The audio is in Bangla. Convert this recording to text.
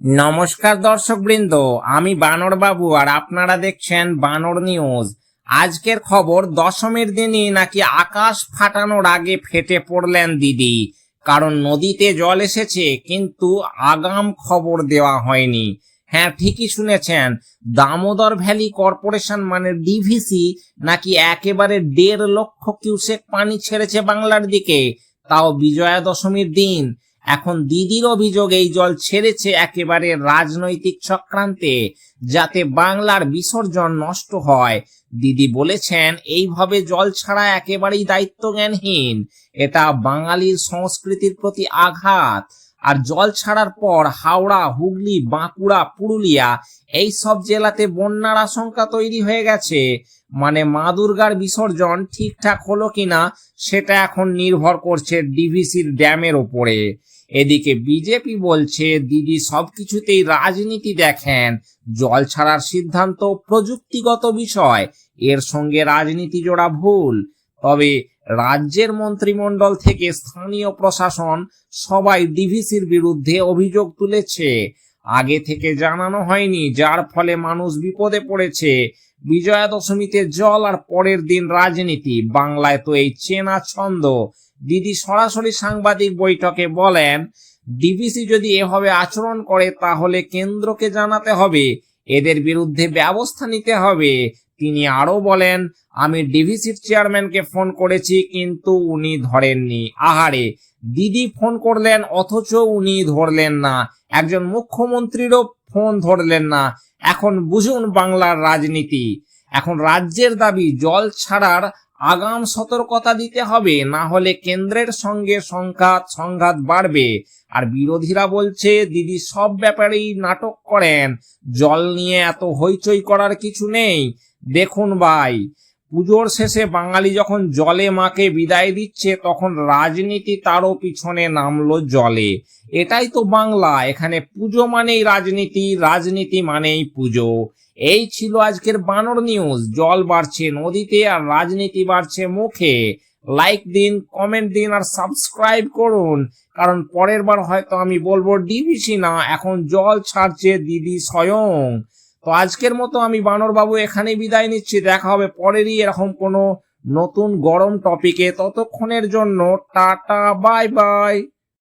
নমস্কার দর্শকবৃন্দ, আমি বানর বাবু আর আপনারা দেখছেন বানর নিউজ। আজকের খবর, দশমীর দিনই নাকি আকাশ ফাটানোর আগে ফেটে পড়লেন দিদি। কারণ নদীতে জল এসেছে, কিন্তু আগাম খবর দেওয়া হয়নি। হ্যাঁ ঠিকই শুনেছেন, দামোদর ভ্যালি কর্পোরেশন মানে ডিভিসি নাকি একেবারে দেড় লক্ষ কিউসেক পানি ছেড়েছে বাংলার দিকে। তাও বিজয়া দশমীর দিন এখন দিদির অভিযোগ, এই জল ছেড়েছে একেবারে রাজনৈতিক চক্রান্তে যাতে বাংলার বিসর্জন নষ্ট হয়। দিদি বলেছেন, এইভাবে জল ছাড়া একেবারেই দায়িত্বজ্ঞানহীন। এটা বাঙালির সংস্কৃতির প্রতি আঘাত। আর জল ছাড়ার পর হাওড়া, হুগলি, বাঁকুড়া, পুরুলিয়া, এই সব জেলাতে বন্যার আশঙ্কা তৈরি হয়ে গেছে। মানে মা দুর্গার বিসর্জন ঠিকঠাক হলো কিনা, সেটা এখন নির্ভর করছে ডিভিসির ড্যামের ওপরে। এদিকে বিজেপি বলছে, দিদি সবকিছুতেই রাজনীতি দেখেন। জল ছাড়ার সিদ্ধান্ত প্রযুক্তিগত বিষয়, এর সঙ্গে রাজনীতি জোড়া ভুল। তবে রাজ্যের মন্ত্রিমণ্ডল থেকে স্থানীয় প্রশাসন সবাই ডিভিসির বিরুদ্ধে অভিযোগ তুলেছে। আগে থেকে জানানো হয়নি, যার ফলে মানুষ বিপদে পড়েছে। বিজয়া দশমীতে জল আর পরের দিন রাজনীতি। বাংলায় তো এই চেনা ছন্দ। দিদি সরাসরি সাংবাদিক বৈঠকে বলেন ডিভিসি যদি এভাবে আচরণ করে তাহলে কেন্দ্রকে জানাতে হবে। এদের বিরুদ্ধে ব্যবস্থা নিতে হবে। তিনি আরও বলেন, আমি ডিভিসির চেয়ারম্যানকে ফোন করেছি, কিন্তু উনি ধরেননি। আহারে, দিদি ফোন করলেন, অথচ উনি ধরলেন না। একজন মুখ্যমন্ত্রীরও ফোন ধরলেন না। এখন বুঝুন বাংলার রাজনীতি। এখন রাজ্যের দাবি, জল ছাড়ার আগাম সতর্কতা দিতে হবে, না হলে কেন্দ্রের সঙ্গে সংঘাত সংঘাত বাড়বে। আর বিরোধীরা বলছে, দিদি সব ব্যাপারেই নাটক করেন। জল নিয়ে এত হইচই করার কিছু নেই। দেখুন ভাই পুজোর শেষে বাঙালি যখন জলে মাকে বিদায় দিচ্ছে, তখন রাজনীতি তারও পিছনে নামলো জলে। এটাই তো বাংলা, এখানে পুজো মানেই রাজনীতি রাজনীতি মানেই পুজো। এই ছিল আজকের বানর নিউজ। জল বাড়ছে নদীতে আর রাজনীতি বাড়ছে মুখে। লাইক দিন কমেন্ট দিন আর সাবস্ক্রাইব করুন। কারণ পরের বার হয়তো আমি বলব ডিবিসি না, এখন জল ছাড়ছে দিদি স্বয়ং। তো আজকের মতো আমি বানরবাবু এখানে বিদায় নিচ্ছি। দেখা হবে পরেরই এরকম কোনো নতুন গরম টপিকে ততক্ষণের জন্য টাটা বাই বাই